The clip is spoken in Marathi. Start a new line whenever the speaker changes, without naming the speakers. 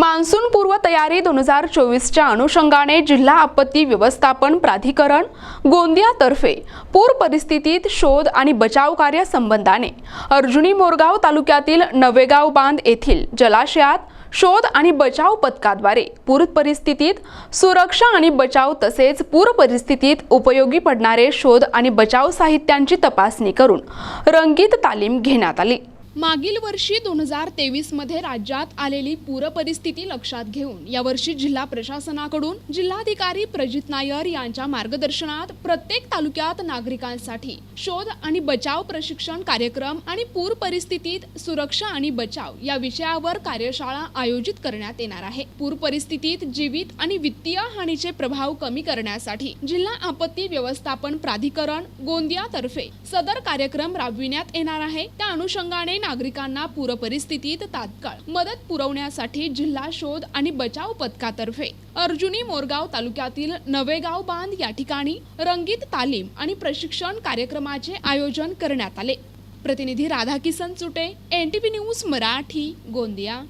मान्सून पूर्व तयारी दोन हजार चोवीसच्या अनुषंगाने जिल्हा आपत्ती व्यवस्थापन प्राधिकरण गोंदियातर्फे पूर परिस्थितीत शोध आणि बचाव कार्य संबंधाने अर्जुनी मोरगाव तालुक्यातील नवेगाव बांध येथील जलाशयात शोध आणि बचाव पथकाद्वारे पूर परिस्थितीत सुरक्षा आणि बचाव तसेच पूर परिस्थितीत उपयोगी पडणारे शोध आणि बचाव साहित्यांची तपासणी करून रंगीत तालीम घेण्यात आली. मागील वर्षी दोन हजार तेवीसमध्ये राज्यात आलेली पूरपरिस्थिती लक्षात घेऊन यावर्षी जिल्हा प्रशासनाकडून जिल्हाधिकारी प्रजित नायर यांच्या मार्गदर्शनात प्रत्येक तालुक्यात नागरिकांसाठी शोध आणि बचाव प्रशिक्षण कार्यक्रम आणि पूर परिस्थितीत सुरक्षा आणि बचाव या विषयावर कार्यशाळा आयोजित करण्यात येणार आहे. पूर परिस्थितीत जीवित आणि वित्तीय हानीचे प्रभाव कमी करण्यासाठी जिल्हा आपत्ती व्यवस्थापन प्राधिकरण गोंदियातर्फे सदर कार्यक्रम राबविण्यात येणार आहे. त्या अनुषंगाने नागरिकांना पूरपरिस्थितीत तात्काळ मदत पुरवण्यासाठी जिल्हा शोध आणि बचाव पथकातर्फे अर्जुनी मोरगाव तालुक्यातील नवेगाव बांध या ठिकाणी रंगीत तालीम आणि प्रशिक्षण कार्यक्रमाचे आयोजन करण्यात आले. प्रतिनिधी राधाकिसन चुटे एनटीपी न्यूज मराठी गोंदिया.